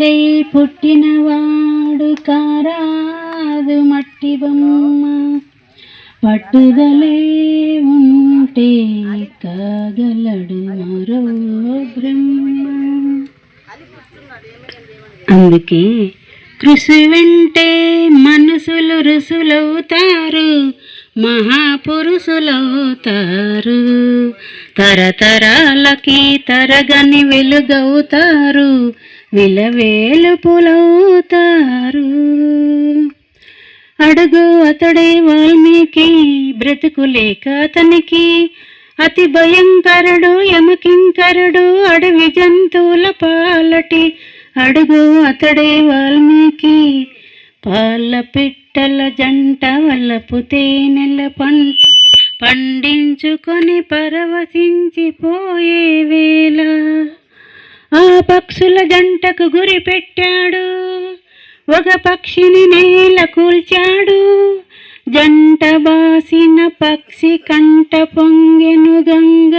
మనిషై పుట్టినవాడు కారాదు మట్టి బొమ్మ. పట్టుదలే ఉంటే కాగలడు మరో బ్రహ్మ. అందుకే కృషి వెంటే మనసులు రుసులవుతారు మహాపురుషులవుతారు. తరతరాలకి తరగని వెలుగవుతారు విలవేలుపులవుతారు అడుగు అతడే వాల్మీకి బ్రతుకు లేక అతనికి. అతి భయంకరుడు యమకింకరుడు అడవి జంతువుల పాలటి. అడుగు అతడే వాల్మీకి పాల పిట్టల జంట వల్ల తేనెల పంట. పండించుకొని పరవశించిపోయే వేళ. ఆ పక్షుల జంటకు గురి పెట్టాడు. ఒక పక్షిని నేల కూల్చాడు. జంట బాసిన పక్షి కంట పొంగెను గంగ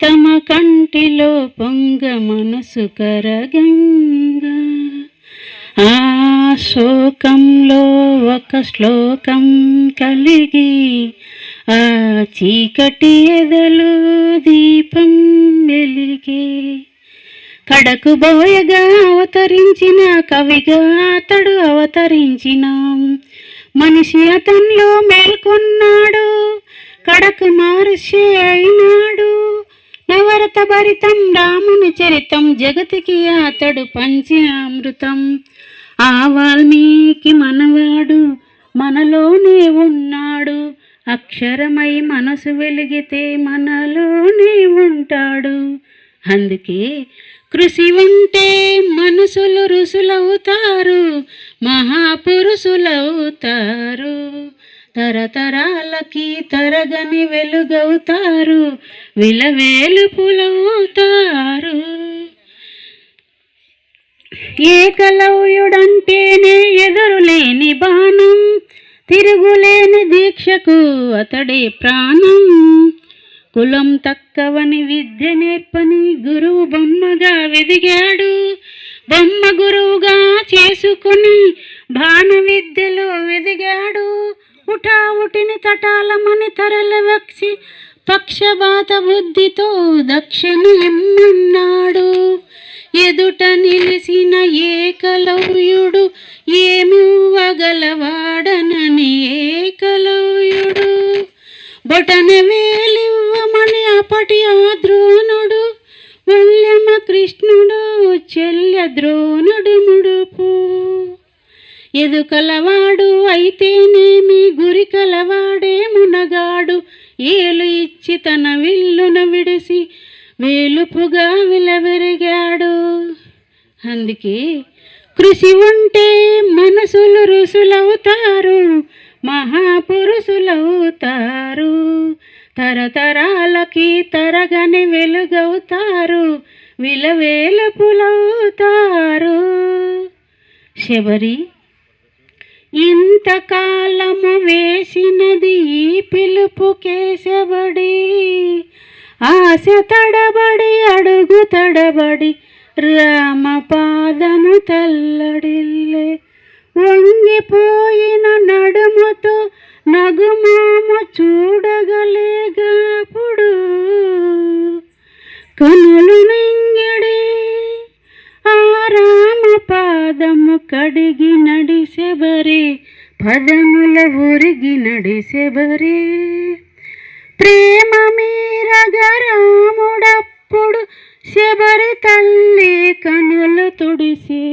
తమ కంటిలో పొంగ మనసు కరగంగ. ఆ శోకంలో ఒక శ్లోకం కలిగి ఆ చీకటి ఎదలో దీపం వెలిగే కడకు బోయగా అవతరించిన కవిగా అతడు అవతరించిన. మనిషి అతనిలో మేల్కొన్నాడు కడకు మహర్షి అయినాడు. నవరత భరితం రాముని చరితం జగతికి అతడు పంచి అమృతం ఆ వాల్మీకి మనవాడు మనలోనే ఉన్నాడు. అక్షరమై మనసు వెలిగితే మనలోనే ఉంటాడు. అందుకే కృషి ఉంటే మనసులు రుసులవుతారు మహాపురుషులవుతారు. తరతరాలకి తరగని వెలుగవుతారు విలవేలుపులవుతారు. ఏకలవ్యుడంటేనే ఎదురులేని బాణం తిరుగులేని దీక్షకు అతడే ప్రాణం. కులం తక్కవని విద్య నేర్పని గురువు బొమ్మగా వెదిగాడు. బొమ్మ గురువుగా చేసుకుని బాణ విద్యలో వెదిగాడు. ఉటావుటిని తటాలమని తరల వక్షి పక్షపాత బుద్ధితో దక్షిణ ఎమ్మన్నాడు. ఎదుట నిలిసిన ఏకలవ్యుడు ఏమివ్వగలవాడనని ఏకలవ్యుడు. బొటన అప్పటి ఆ ద్రోణుడు వల్యమ కృష్ణుడు చెల్ల ద్రోణుడు ముడుపు. ఎదుకలవాడు అయితేనేమి గురి కలవాడే మునగాడు ఏలు ఇచ్చి తన విల్లున విడిసి వేలుపుగా విలవెరిగాడు. అందుకే కృషి ఉంటే మనసులు రుసులవుతారు మహాపురుషులవుతారు. తరతరాలకి తరగని వెలుగవుతారు విలవేలపులవుతారు. శబరి ఇంతకాలము వేసినది ఈ పిలుపు కేశబడి ఆశ తడబడి అడుగు తడబడి రామ పాదము తల్లడిల్లే. వంగిపోయిన నడుముతో నగుమామ చూడగలేగాపుడు కనులు నింగిడి ఆరామ పాదము కడిగి నడిసెబరి పదముల ఉరిగి నడిసెబరి ప్రేమ మీరగరాముడప్పుడు శబరి తల్లి కనులు తుడిసి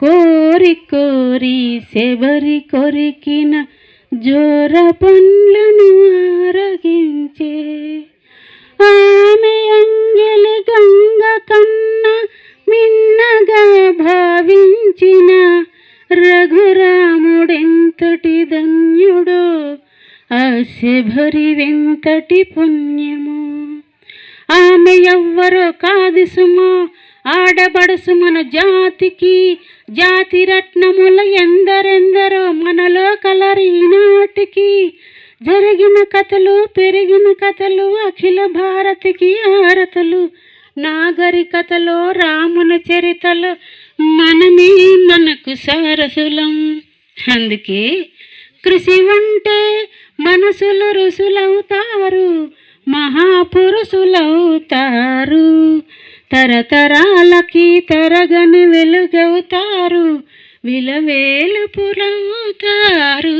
కోరికో కోరి శబరి కొరికిన జోర పండ్లను ఆరగించే. ఆమె అంజలి గంగ కన్న మిన్నగా భావించిన రఘురాముడెంతటి ధన్యుడో ఆ శబరి వెంతటి పుణ్యము. ఆమె ఎవ్వరో కాదు సుమా ఆడబడుసు మన జాతికి జాతి రత్నముల ఎందరెందరో మనలో కలరి ఈనాటికి జరిగిన కథలు పెరిగిన కథలు అఖిల భారతికి ఆరతలు. నాగరికతలో రాముని చరితలు మనమే మనకు సారసులం. అందుకే కృషి ఉంటే మనసులు రుసులవుతారు మహాపురుషులవుతారు. తరతరాలకి తరగని వెలుగవుతారు విలవేలు పురవుతారు